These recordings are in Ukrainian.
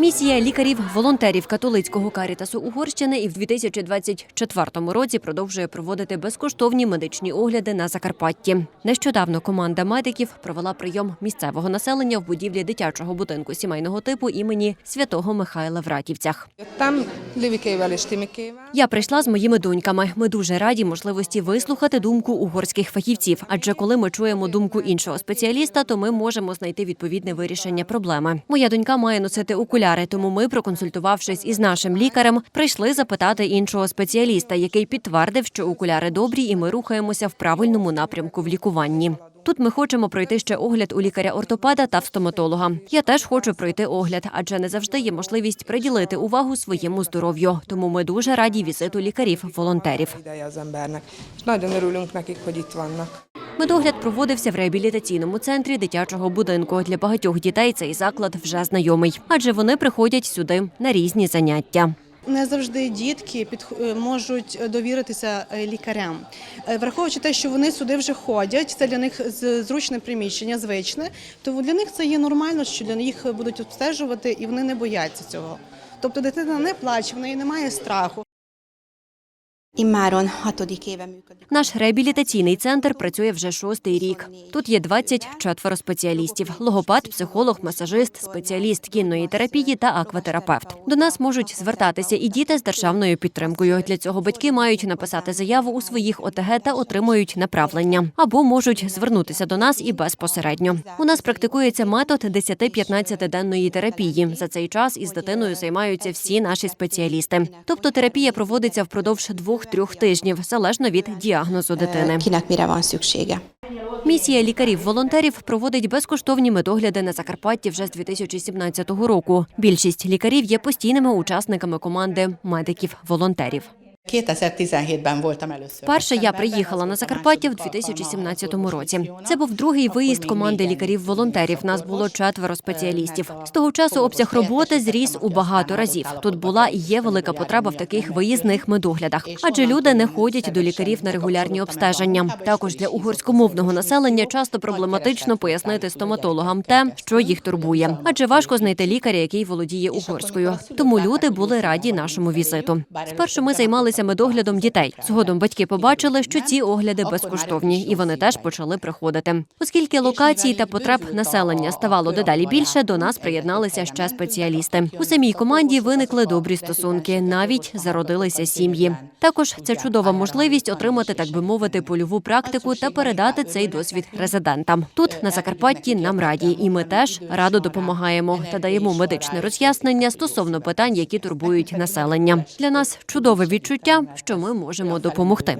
Місія лікарів-волонтерів католицького карітасу Угорщини і в 2024 році продовжує проводити безкоштовні медичні огляди на Закарпатті. Нещодавно команда медиків провела прийом місцевого населення в будівлі дитячого будинку сімейного типу імені святого Михайла в Ратівцях. Timikével. Я прийшла з моїми доньками. Ми дуже раді можливості вислухати думку угорських фахівців. Адже коли ми чуємо думку іншого спеціаліста, то ми можемо знайти відповідне вирішення проблеми. Моя донька має носити окуляри, тому ми, проконсультувавшись із нашим лікарем, прийшли запитати іншого спеціаліста, який підтвердив, що окуляри добрі, і ми рухаємося в правильному напрямку в лікуванні. Тут ми хочемо пройти ще огляд у лікаря-ортопеда та в стоматолога. Я теж хочу пройти огляд, адже не завжди є можливість приділити увагу своєму здоров'ю. Тому ми дуже раді візиту лікарів-волонтерів. Медогляд проводився в реабілітаційному центрі дитячого будинку. Для багатьох дітей цей заклад вже знайомий, адже вони приходять сюди на різні заняття. Не завжди дітки е, можуть довіритися е, лікарям, Е, враховуючи те, що вони сюди вже ходять. Це для них зручне приміщення, звичне. То для них це є нормально, що для них будуть обстежувати, і вони не бояться цього. Тобто дитина не плаче, в неї немає страху. Immáron hatodik éve működik. Наш реабілітаційний центр працює вже шостий рік. Тут є 24 спеціалістів: логопед, психолог, масажист, спеціаліст кінної терапії та акватерапевт. До нас можуть звертатися і діти з державною підтримкою. Для цього батьки мають написати заяву у своїх ОТГ та отримують направлення або можуть звернутися до нас і безпосередньо. У нас практикується метод 10-15 денної терапії. За цей час із дитиною займаються всі наші спеціалісти. Тобто терапія проводиться впродовж двох-трьох тижнів, залежно від діагнозу дитини. Місія лікарів-волонтерів проводить безкоштовні медогляди на Закарпатті вже з 2017 року. Більшість лікарів є постійними учасниками команди медиків-волонтерів. 2017-ben voltam először. Перше я приїхала на Закарпаття в 2017 році. Це був другий виїзд команди лікарів-волонтерів. Нас було четверо спеціалістів. З того часу обсяг роботи зріс у багато разів. Тут була і є велика потреба в таких виїзних медоглядах, адже люди не ходять до лікарів на регулярні обстеження. Також для угорськомовного населення часто проблематично пояснити стоматологам те, що їх турбує, адже важко знайти лікаря, який володіє угорською. Тому люди були раді нашому візиту. Спершу ми займалися медоглядом дітей. Згодом батьки побачили, що ці огляди безкоштовні, і вони теж почали приходити. Оскільки локацій та потреб населення ставало дедалі більше, до нас приєдналися ще спеціалісти. У самій команді виникли добрі стосунки, навіть зародилися сім'ї. Також це чудова можливість отримати, так би мовити, польову практику та передати цей досвід резидентам. Тут на Закарпатті нам раді, і ми теж радо допомагаємо та даємо медичне роз'яснення стосовно питань, які турбують населення. Для нас чудове відчуття, що ми можемо допомогти.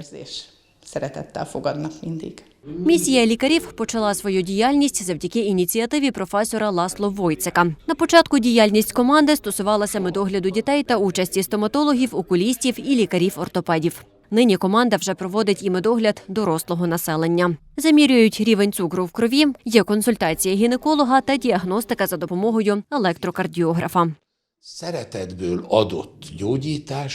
Місія лікарів почала свою діяльність завдяки ініціативі професора Ласло Войцека. На початку діяльність команди стосувалася медогляду дітей та участі стоматологів, окулістів і лікарів-ортопедів. Нині команда вже проводить і медогляд дорослого населення. Замірюють рівень цукру в крові, є консультація гінеколога та діагностика за допомогою електрокардіографа. szeretetből adott gyógyítás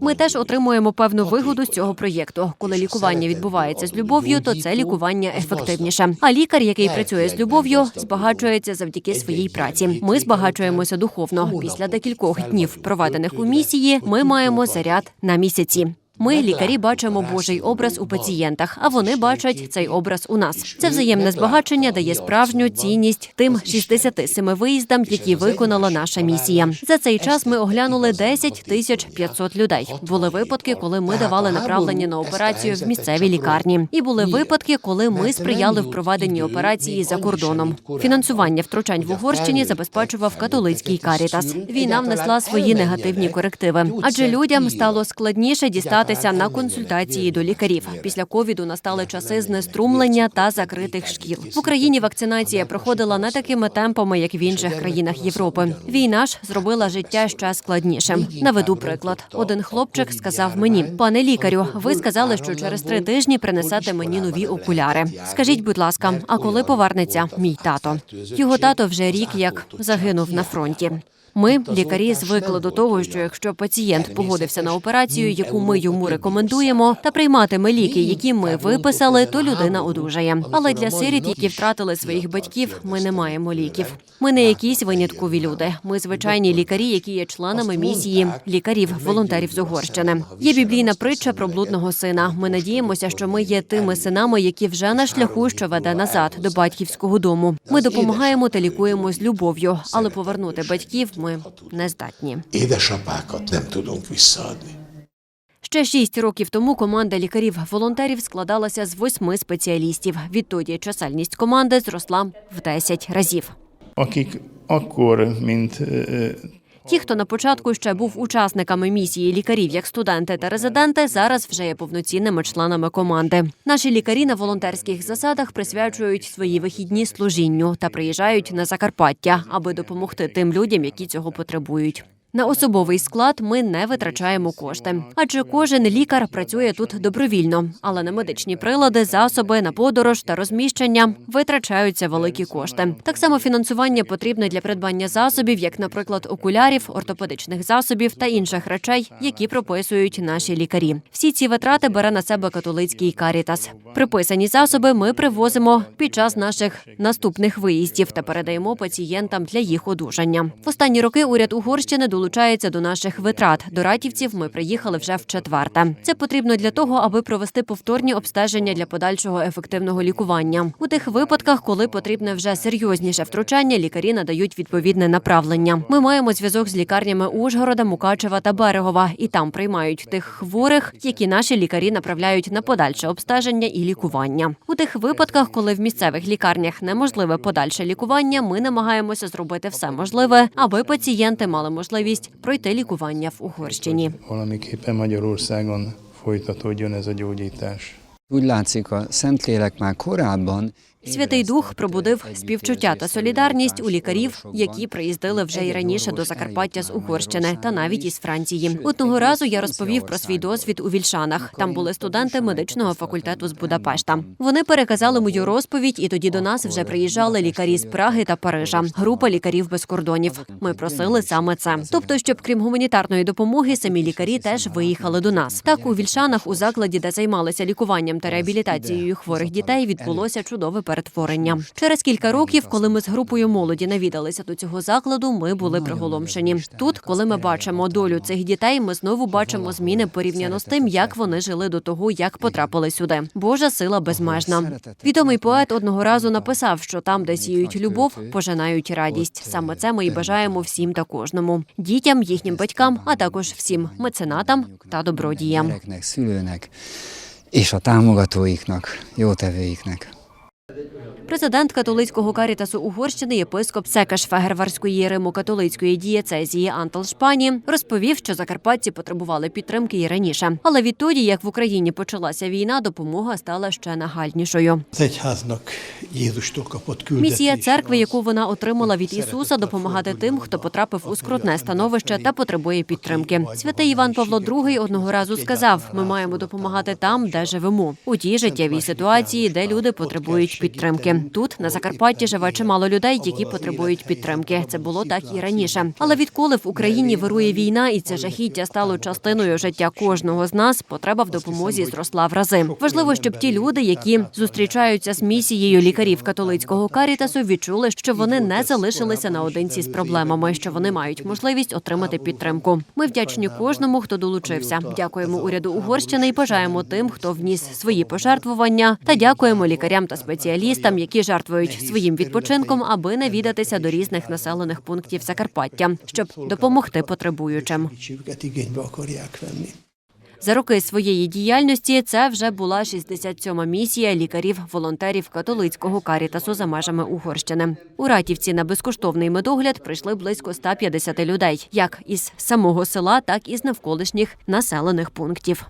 Ми теж отримуємо певну вигоду з цього проєкту. Коли лікування відбувається з любов'ю, то це лікування ефективніше. А лікар, який працює з любов'ю, збагачується завдяки своїй праці. Ми збагачуємося духовно. Після декількох днів проведених у місії. Ми маємо заряд на місяці. Ми, лікарі, бачимо Божий образ у пацієнтах, а вони бачать цей образ у нас. Це взаємне збагачення дає справжню цінність тим 67 виїздам, які виконала наша місія. За цей час ми оглянули 10 тисяч 500 людей. Були випадки, коли ми давали направлення на операцію в місцевій лікарні, і були випадки, коли ми сприяли в проведенні операції за кордоном. Фінансування втручань в Угорщині забезпечував католицький карітас. Війна внесла свої негативні корективи, адже людям стало складніше дістатися на консультації до лікарів. Після ковіду настали часи знеструмлення та закритих шкіл. В Україні вакцинація проходила не такими темпами, як в інших країнах Європи. Війна ж зробила життя ще складнішим. Наведу приклад. Один хлопчик сказав мені: пане лікарю, ви сказали, що через три тижні принесете мені нові окуляри. Скажіть, будь ласка, а коли повернеться мій тато? Його тато вже рік як загинув на фронті. Ми, лікарі, звикли до того, що якщо пацієнт погодився на операцію, яку ми йому рекомендуємо, та прийматиме ліки, які ми виписали, то людина одужає. Але для сиріт, які втратили своїх батьків, ми не маємо ліків. Ми не якісь виняткові люди. Ми звичайні лікарі, які є членами місії лікарів, волонтерів з Угорщини. Є біблійна притча про блудного сина. Ми надіємося, що ми є тими синами, які вже на шляху, що веде назад до батьківського дому. Ми допомагаємо та лікуємо з любов'ю, але повернути батьків ми не здатні. Ще шість років тому команда лікарів-волонтерів складалася з восьми спеціалістів. Відтоді чисельність команди зросла в 10 разів. akik akkor, mint ö, Ті, хто на початку ще був учасниками місії лікарів як студенти та резиденти, зараз вже є повноцінними членами команди. Наші лікарі на волонтерських засадах присвячують свої вихідні служінню та приїжджають на Закарпаття, аби допомогти тим людям, які цього потребують. На особовий склад ми не витрачаємо кошти, адже кожен лікар працює тут добровільно, але на медичні прилади, засоби, на подорож та розміщення витрачаються великі кошти. Так само фінансування потрібне для придбання засобів, як, наприклад, окулярів, ортопедичних засобів та інших речей, які прописують наші лікарі. Всі ці витрати бере на себе католицький карітас. Приписані засоби ми привозимо під час наших наступних виїздів та передаємо пацієнтам для їх одужання. В останні роки уряд Угорщини долучається до наших витрат. До ратівців ми приїхали вже в четверте. Це потрібно для того, аби провести повторні обстеження для подальшого ефективного лікування. У тих випадках, коли потрібне вже серйозніше втручання, лікарі надають відповідне направлення. Ми маємо зв'язок з лікарнями Ужгорода, Мукачева та Берегова, і там приймають тих хворих, які наші лікарі направляють на подальше обстеження і лікування. У тих випадках, коли в місцевих лікарнях неможливе подальше лікування, ми намагаємося зробити все можливе, аби пацієнти мали можливість пройти лікування в Угорщині. valamiképpen Magyarországon folytatódjon ez a gyógyítás. Úgy látszik, a Szentlélek már korábban Святий Дух пробудив співчуття та солідарність у лікарів, які приїздили вже й раніше до Закарпаття з Угорщини та навіть із Франції. Одного разу я розповів про свій досвід у Вільшанах. Там були студенти медичного факультету з Будапешта. Вони переказали мою розповідь, і тоді до нас вже приїжджали лікарі з Праги та Парижа. Група лікарів без кордонів. Ми просили саме це. Тобто, щоб крім гуманітарної допомоги, самі лікарі теж виїхали до нас. Так у Вільшанах, у закладі, де займалися лікуванням та реабілітацією хворих дітей, відбулося чудове перетворення. Через кілька років, коли ми з групою молоді навідалися до цього закладу, ми були приголомшені. Тут, коли ми бачимо долю цих дітей, ми знову бачимо зміни порівняно з тим, як вони жили до того, як потрапили сюди. Божа сила безмежна. Відомий поет одного разу написав, що там, де сіють любов, пожинають радість. Саме це ми і бажаємо всім та кожному дітям, їхнім батькам, а також всім меценатам та добродіям. és a támogatóiknak, jótevőiknek. that Президент католицького карітасу Угорщини, єпископ Секаш Фегерварської Римо-католицької дієцезії Антал Шпані розповів, що закарпатці потребували підтримки і раніше. Але відтоді, як в Україні почалася війна, допомога стала ще нагальнішою. Місія церкви, яку вона отримала від Ісуса, допомагати тим, хто потрапив у скрутне становище та потребує підтримки. Святий Іван Павло II одного разу сказав: ми маємо допомагати там, де живемо, у тій життєвій ситуації, де люди потребують підтримки. Тут на Закарпатті живе чимало людей, які потребують підтримки. Це було так і раніше. Але відколи в Україні вирує війна, і це жахіття стало частиною життя кожного з нас, потреба в допомозі зросла в рази. Важливо, щоб ті люди, які зустрічаються з місією лікарів католицького карітасу, відчули, що вони не залишилися наодинці з проблемами, що вони мають можливість отримати підтримку. Ми вдячні кожному, хто долучився. Дякуємо уряду Угорщини і бажаємо тим, хто вніс свої пожертвування, та дякуємо лікарям та спеціалістам, які жертвують своїм відпочинком, аби навідатися до різних населених пунктів Закарпаття, щоб допомогти потребуючим. За роки своєї діяльності це вже була 67-ма місія лікарів-волонтерів католицького карітасу за межами Угорщини. У Ратівці на безкоштовний медогляд прийшли близько 150 людей, як із самого села, так і з навколишніх населених пунктів.